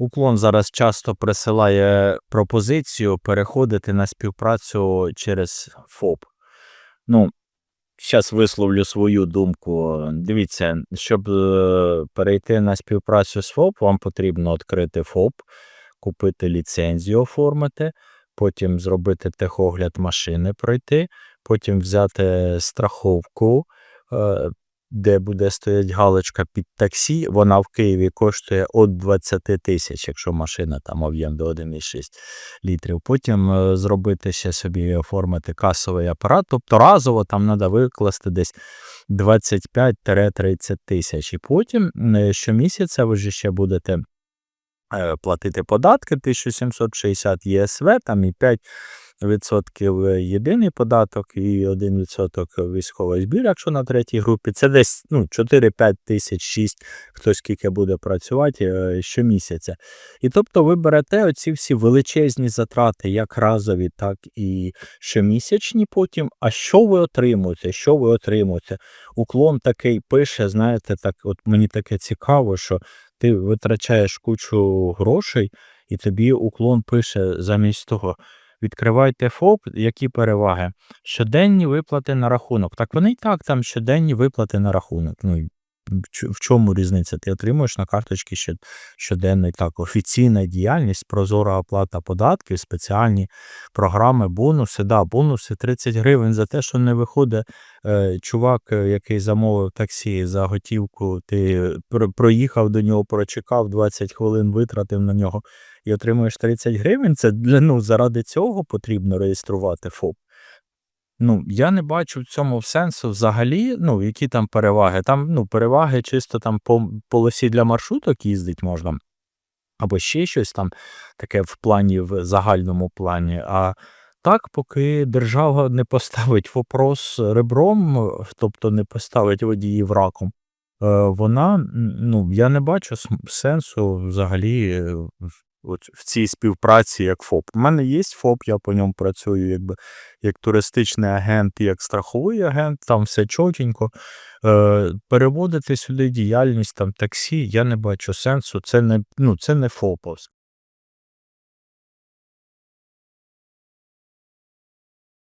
Уклон зараз часто присилає пропозицію переходити на співпрацю через ФОП. Ну, зараз висловлю свою думку. Дивіться, щоб е, перейти на співпрацю з ФОП, вам потрібно відкрити ФОП, купити ліцензію, оформити, потім зробити техогляд машини пройти, потім взяти страховку, е, де буде стоять галочка під таксі. Вона в Києві коштує від 20 тисяч, якщо машина там об'єм до 1,6 літрів. Потім е, зробити ще собі оформити касовий апарат. Тобто разово там треба викласти десь 25-30 тисяч. І потім е, щомісяця ви ж ще будете е, платити податки 1760 ЄСВ, там і 5% єдиний податок, і 1% військовий збір, якщо на третій групі. Це десь ну, 4-5 тисяч 6, хто скільки буде працювати е, щомісяця. І тобто ви берете оці всі величезні затрати, як разові, так і щомісячні потім. А що ви отримуєте? Що ви отримуєте? Уклон такий пише, знаєте, так от мені таке цікаво, що ти витрачаєш кучу грошей, і тобі уклон пише замість того. Відкривайте ФОП, які переваги? Щоденні виплати на рахунок. Так вони і так там щоденні виплати на рахунок. Ну, в чому різниця? Ти отримуєш на карточці щод- щоденний так, офіційна діяльність, прозора оплата податків, спеціальні програми, бонуси. Да, бонуси 30 гривень за те, що не виходить е, чувак, е, який замовив таксі за готівку, ти про- проїхав до нього, прочекав 20 хвилин, витратив на нього і отримуєш 30 гривень. Це ну, заради цього потрібно реєструвати ФОП. Ну, я не бачу в цьому сенсу взагалі, ну, які там переваги. Там, ну, переваги чисто там по полосі для маршруток їздить можна, або ще щось там таке в плані, в загальному плані. А так, поки держава не поставить вопрос ребром, тобто не поставить водіїв раком, е, вона, ну, я не бачу сенсу взагалі е, в- от в цій співпраці як ФОП. У мене є ФОП, я по ньому працюю якби як туристичний агент, як страховий агент, там все чотенько. Е, переводити сюди діяльність там таксі, я не бачу сенсу. Це не, ну, це не ФОПовськ.